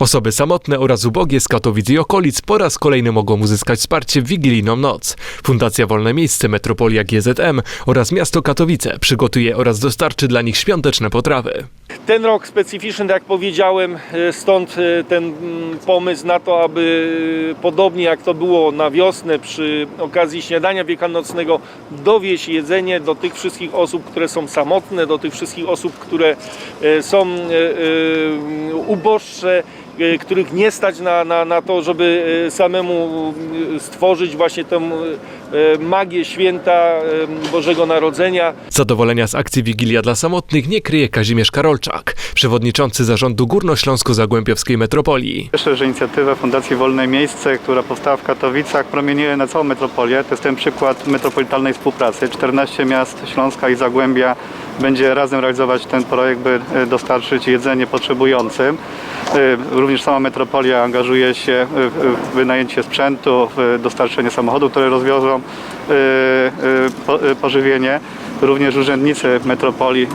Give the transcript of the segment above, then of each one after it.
Osoby samotne oraz ubogie z Katowic i okolic po raz kolejny mogą uzyskać wsparcie w Wigilijną Noc. Fundacja Wolne Miejsce, Metropolia GZM oraz Miasto Katowice przygotuje oraz dostarczy dla nich świąteczne potrawy. Ten rok specyficzny, tak jak powiedziałem, e, stąd e, ten mm, pomysł na to, aby e, podobnie jak to było na wiosnę przy okazji śniadania wielkanocnego, dowieść jedzenie do tych wszystkich osób, które są samotne, do tych wszystkich osób, które są uboższe, których nie stać na, na, na to, żeby e, samemu e, stworzyć właśnie tę e, magię święta e, Bożego Narodzenia. Zadowolenia z akcji Wigilia dla Samotnych nie kryje Kazimierz Karolczak, przewodniczący zarządu Górnośląsko-Zagłębiowskiej Metropolii. Cieszę, że inicjatywa Fundacji Wolne Miejsce, która powstała w Katowicach, promieniuje na całą metropolię. To jest ten przykład metropolitalnej współpracy. 14 miast Śląska i Zagłębia będzie razem realizować ten projekt, by e, dostarczyć jedzenie potrzebującym. E, Również sama metropolia angażuje się w wynajęcie sprzętu, w dostarczenie samochodów, które rozwiozą e, po- pożywienie. Również urzędnicy metropolii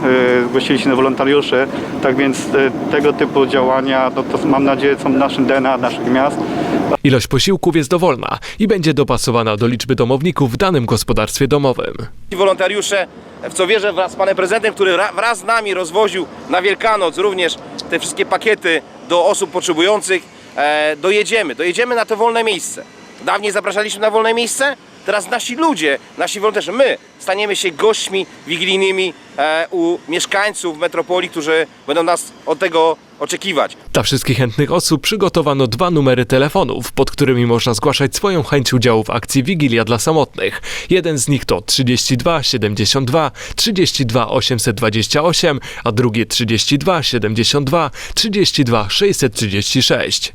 zgłosili się na wolontariuszy. Tak więc tego typu działania, no to mam nadzieję, są naszym DNA naszych miast. Ilość posiłków jest dowolna i będzie dopasowana do liczby domowników w danym gospodarstwie domowym. Wolontariusze, w co wierzę wraz z panem prezydentem, który ra- wraz z nami rozwoził na Wielkanoc również te wszystkie pakiety do osób potrzebujących, e, dojedziemy, dojedziemy na to wolne miejsce. Dawniej zapraszaliśmy na wolne miejsce, teraz nasi ludzie, nasi wolonterzy, my staniemy się gośćmi wigilijnymi e, u mieszkańców metropolii, którzy będą nas od tego oczekiwać. Dla wszystkich chętnych osób przygotowano dwa numery telefonów, pod którymi można zgłaszać swoją chęć udziału w akcji Wigilia dla Samotnych. Jeden z nich to 32 72 32 828, a drugie 32 72 32 636.